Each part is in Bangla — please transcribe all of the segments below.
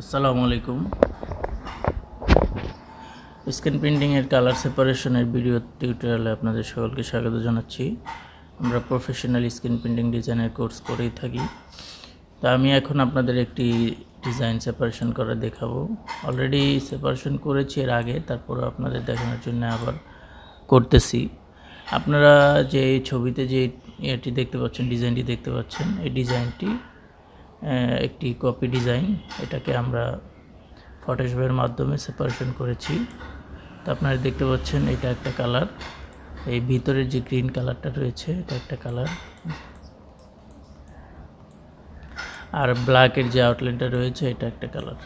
আসসালামু আলাইকুম। স্ক্রিন প্রিন্টিংয়ের কালার সেপারেশনের ভিডিও টিউটোরিয়ালে আপনাদের সকলকে স্বাগত জানাচ্ছি। আমরা প্রফেশনাল স্ক্রিন প্রিন্টিং ডিজাইনের কোর্স করেই থাকি। তা আমি এখন আপনাদের একটি ডিজাইন সেপারেশন করে দেখাবো। অলরেডি সেপারেশন করেছি এর আগে তারপরে আপনাদের দেখানোর জন্য আবার করতেছি। আপনারা যে ছবিতে যে এটি দেখতে পাচ্ছেন ডিজাইনটি দেখতে পাচ্ছেন, এই ডিজাইনটি একটি কপি ডিজাইন এটাকে আমরা ফটোশপের মাধ্যমে সেপারেশন করেছি। তো আপনারা দেখতে পাচ্ছেন, এটা একটা কালার এই ভিতরের যে গ্রিন কালারটা রয়েছে, এটা একটা কালার আর ব্ল্যাকের যে আউটলাইনটা রয়েছে, এটা একটা কালার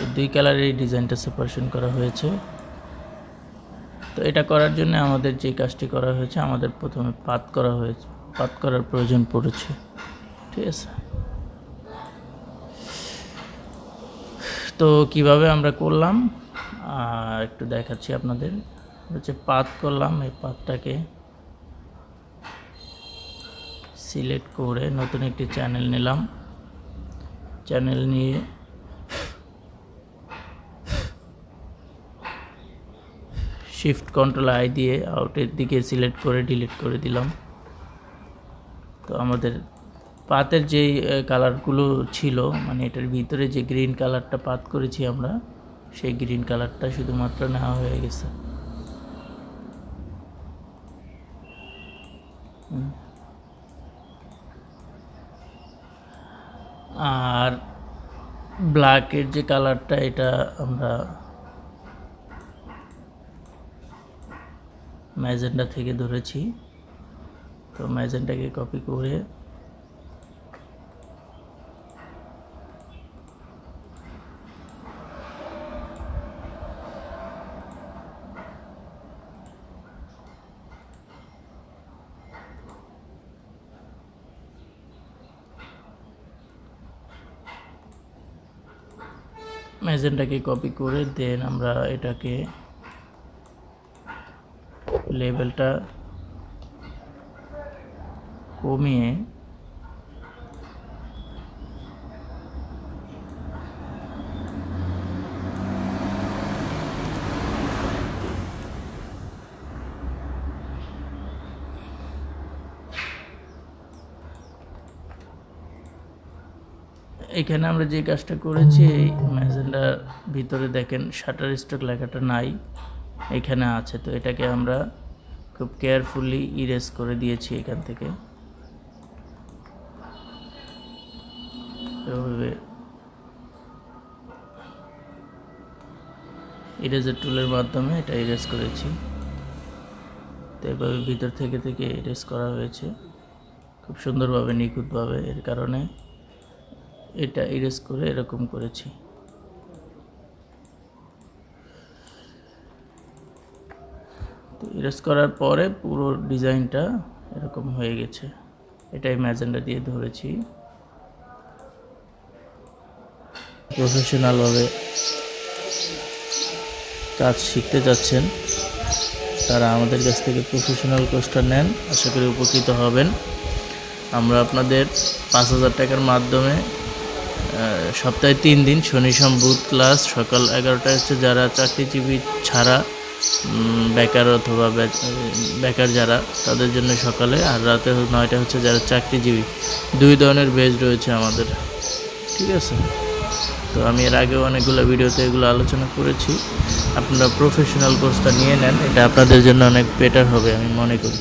এই দুই কালারের ডিজাইনটা সেপারেশন করা হয়েছে। তো এটা করার জন্য আমাদের যে কাজটি করা হয়েছে, আমাদের প্রথমে পাত করা হয়েছে, পাত করার প্রয়োজন পড়েছে। ঠিক আছে? তো কীভাবে আমরা করলাম? একটু দেখাচ্ছি আপনাদের। হচ্ছে পাত করলাম, এই পাতটাকে সিলেক্ট করে নতুন একটি চ্যানেল নিলাম। চ্যানেল নিয়ে শিফট কন্ট্রোল আই দিয়ে আউটের দিকে সিলেক্ট করে ডিলিট করে দিলাম। তো আমাদের পাতের যে কালারগুলো ছিল মানে এটার ভিতরে যে গ্রিন কালারটা পাত করেছি আমরা, সেই গ্রিন কালারটা শুধুমাত্র নেওয়া হয়ে গেছে। আর ব্ল্যাকের যে কালারটা এটা আমরা ম্যাজেন্ডা থেকে ধরেছি। তো ম্যাজেন্টাকে কপি করে ম্যাজেন্টাকে কপি করে দেন আমরা এটাকে লেভেলটা কমিয়ে এখানে আমরা যে কাজটা করেছি, এই ম্যাজেন্ডার ভিতরে দেখেন, শাটার স্টক লেখাটা নাই, এখানে আছে। তো এটাকে আমরা খুব কেয়ারফুলি ইরেজ করে দিয়েছি এখান থেকে। এভাবে ইরেজার টুলের মাধ্যমে এটা ইরেজ করেছি। তো এভাবে ভিতর থেকে থেকে ইরেজ করা হয়েছে। খুব সুন্দরভাবে, নিখুঁতভাবে এর কারণে। এটা ইরেজ করে এরকম করেছি। তো ইরেজ করার পরে পুরো ডিজাইনটা এরকম হয়ে গেছে। এটাই ম্যাজেন্ডা দিয়ে ধরেছি। প্রফেশনালভাবে কাজ শিখতে যাচ্ছেন, তারা আমাদের কাছ থেকে প্রফেশনাল কোর্সটা নেন, আশা করি উপকৃত হবেন। আমরা আপনাদের পাঁচ হাজার টাকার মাধ্যমে সপ্তাহে তিন দিন শনি সোম বুধ ক্লাস সকাল এগারোটায় হচ্ছে যারা চাকরিজীবী ছাড়া বেকার অথবা বেকার যারা, তাদের জন্য সকালে আর রাতে নয়টা হচ্ছে যারা চাকরিজীবী। দুই ধরনের বেজ রয়েছে আমাদের। ঠিক আছে? তো আমি এর আগেও অনেকগুলো ভিডিওতে এগুলো আলোচনা করেছি। আপনারা প্রফেশনাল কোর্সটা নিয়ে নেন, এটা আপনাদের জন্য অনেক বেটার হবে, আমি মনে করি।